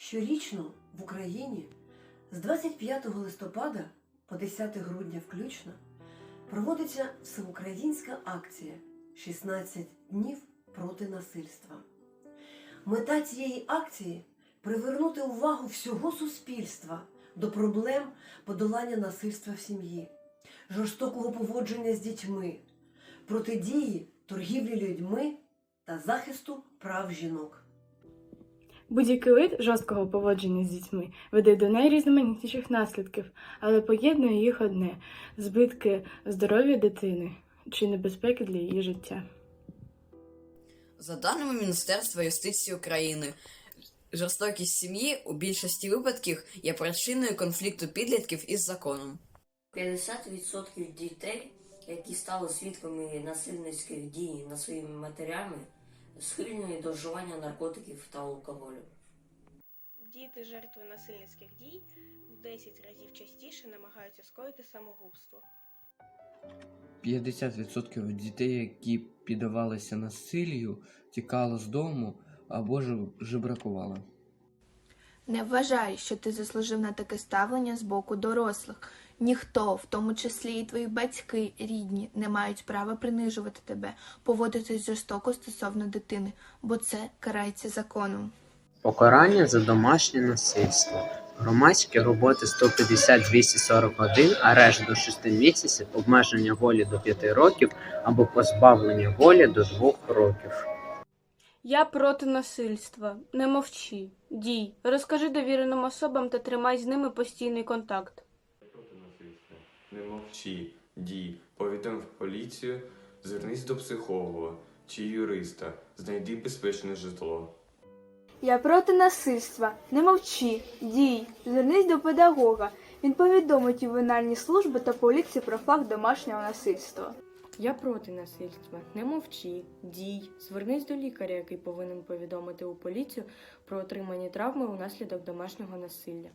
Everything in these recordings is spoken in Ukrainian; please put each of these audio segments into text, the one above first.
Щорічно в Україні з 25 листопада по 10 грудня включно проводиться всеукраїнська акція 16 днів проти насильства. Мета цієї акції привернути увагу всього суспільства до проблем подолання насильства в сім'ї, жорстокого поводження з дітьми, протидії торгівлі людьми та захисту прав жінок. Будь-який вид жорсткого поводження з дітьми веде до найрізноманітніших наслідків, але поєднує їх одне збитки здоров'я дитини чи небезпеки для її життя. За даними Міністерства юстиції України, жорстокість сім'ї у більшості випадків є причиною конфлікту підлітків із законом. 50% дітей, які стали свідками насильницьких дій над своїми матерями, схильні до вживання наркотиків та алкоголю. Діти жертви насильницьких дій в 10 разів частіше намагаються скоїти самогубство. 50% дітей, які піддавалися насиллю, тікало з дому або ж жебракували. Не вважай, що ти заслужив на таке ставлення з боку дорослих. Ніхто, в тому числі і твої батьки, рідні, не мають права принижувати тебе, поводитись жорстоко стосовно дитини, бо це карається законом. Покарання за домашнє насильство. Громадські роботи 150-241, арешт до 6 місяців, обмеження волі до 5 років або позбавлення волі до 2 років. Я проти насильства. Не мовчи. Дій. Розкажи довіреним особам та тримай з ними постійний контакт. проти насильства. Не мовчи, дій, повідом в поліцію, звернись до психолога чи юриста, знайди безпечне житло. Я проти насильства. Не мовчи, дій, звернись до педагога. Він повідомить ювенальні служби та поліції про факт домашнього насильства. Я проти насильства. Не мовчи. Дій. Звернись до лікаря, який повинен повідомити у поліцію про отримані травми унаслідок домашнього насилля.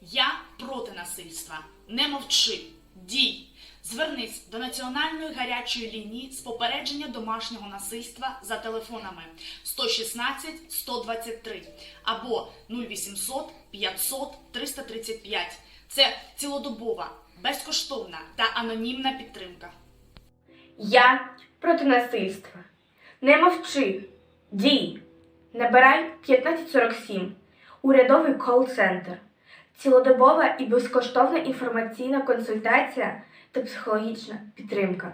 Я проти насильства. Не мовчи. Дій. Звернись до Національної гарячої лінії з попередження домашнього насильства за телефонами 116 123 або 0800 500 335. Це цілодобова, безкоштовна та анонімна підтримка. Я проти насильства. Не мовчи, дій. Набирай 1547. Урядовий кол-центр. Цілодобова і безкоштовна інформаційна консультація та психологічна підтримка.